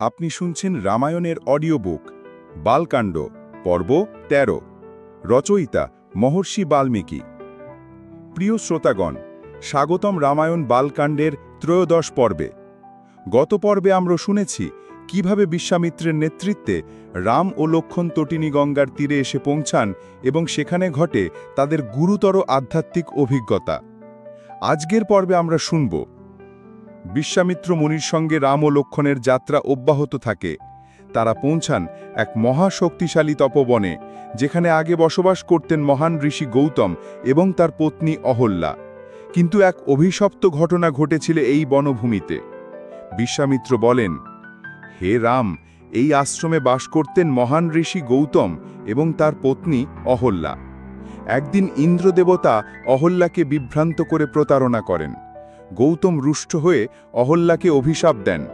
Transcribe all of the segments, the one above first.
আপনি শুনছেন রামায়ণের অডিও বুক বালকাণ্ড, পর্ব ১৩ রচয়িতা মহর্ষি বাল্মীকি। প্রিয় শ্রোতাগণ, স্বাগতম রামায়ণ বালকাণ্ডের ত্রয়োদশ পর্বে। গত পর্বে আমরা শুনেছি কীভাবে বিশ্বামিত্রের নেতৃত্বে রাম ও লক্ষণ তটিনী গঙ্গার তীরে এসে পৌঁছান এবং সেখানে ঘটে তাদের গুরুতর আধ্যাত্মিক অভিজ্ঞতা। আজকের পর্বে আমরা শুনব বিশ্বামিত্র মুনির সঙ্গে রাম ও লক্ষণের যাত্রা অব্যাহত থাকে। তারা পৌঁছান এক মহাশক্তিশালী তপবনে, যেখানে আগে বসবাস করতেন মহান ঋষি গৌতম এবং তার পত্নী অহল্যা। কিন্তু এক অভিশপ্ত ঘটনা ঘটেছিল এই বনভূমিতে। বিশ্বামিত্র বলেন, হে রাম, এই আশ্রমে বাস করতেন মহান ঋষি গৌতম এবং তার পত্নী অহল্যা। একদিন ইন্দ্রদেবতা অহল্যাকে বিভ্রান্ত করে প্রতারণা করেন। গৌতম রুষ্ট হয়ে অহল্যাকে অভিশাপ দেন।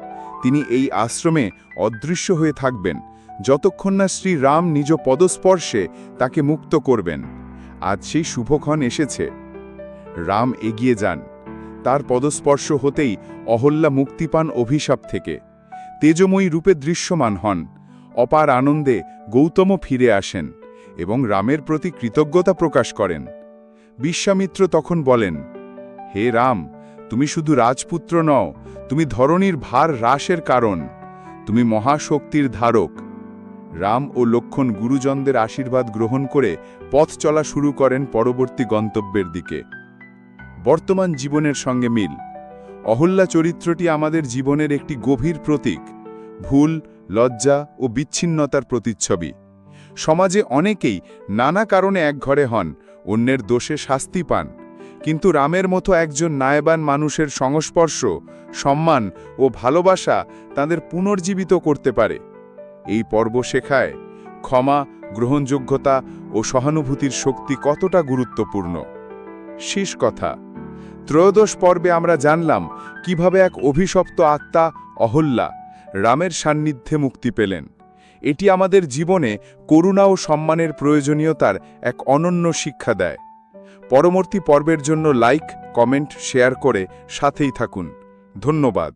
তিনি এই আশ্রমে অদৃশ্য হয়ে থাকবেন, যতক্ষণ না শ্রী রাম নিজ পদস্পর্শে তাকে মুক্ত করবেন। আজ সেই শুভক্ষণ এসেছে। রাম এগিয়ে যান। তার পদস্পর্শ হতেই অহল্যা মুক্তি পান অভিশাপ থেকে। তেজময়ী রূপে দৃশ্যমান হন। অপার আনন্দে গৌতমও ফিরে আসেন এবং রামের প্রতি কৃতজ্ঞতা প্রকাশ করেন। বিশ্বামিত্র তখন বলেন, হে রাম তুমি শুধু রাজপুত্র নও, তুমি ধরণীর ভার হ্রাসের কারণ। তুমি মহাশক্তির ধারক। রাম ও লক্ষণ গুরুজনদের আশীর্বাদ গ্রহণ করে পথ চলা শুরু করেন পরবর্তী গন্তব্যের দিকে। বর্তমান জীবনের সঙ্গে মিল। অহল্যা চরিত্রটি আমাদের জীবনের একটি গভীর প্রতীক, ভুল, লজ্জা ও বিচ্ছিন্নতার প্রতিচ্ছবি। সমাজে অনেকেই নানা কারণে এক ঘরে হন, অন্যের দোষে শাস্তি পান। কিন্তু রামের মতো একজন নায়বান মানুষের সংস্পর্শ, সম্মান ও ভালোবাসা তাদের পুনর্জীবিত করতে পারে। এই পর্ব শেখায় ক্ষমা, গ্রহণযোগ্যতা ও সহানুভূতির শক্তি কতটা গুরুত্বপূর্ণ। শেষ কথা, ত্রয়োদশ পর্বে আমরা জানলাম কীভাবে এক অভিশপ্ত আত্মা অহল্যা রামের সান্নিধ্যে মুক্তি পেলেন। এটি আমাদের জীবনে করুণা ও সম্মানের প্রয়োজনীয়তার এক অনন্য শিক্ষা দেয়। পরবর্তী পর্বের জন্য লাইক কমেন্ট শেয়ার করে সাথেই থাকুন। ধন্যবাদ।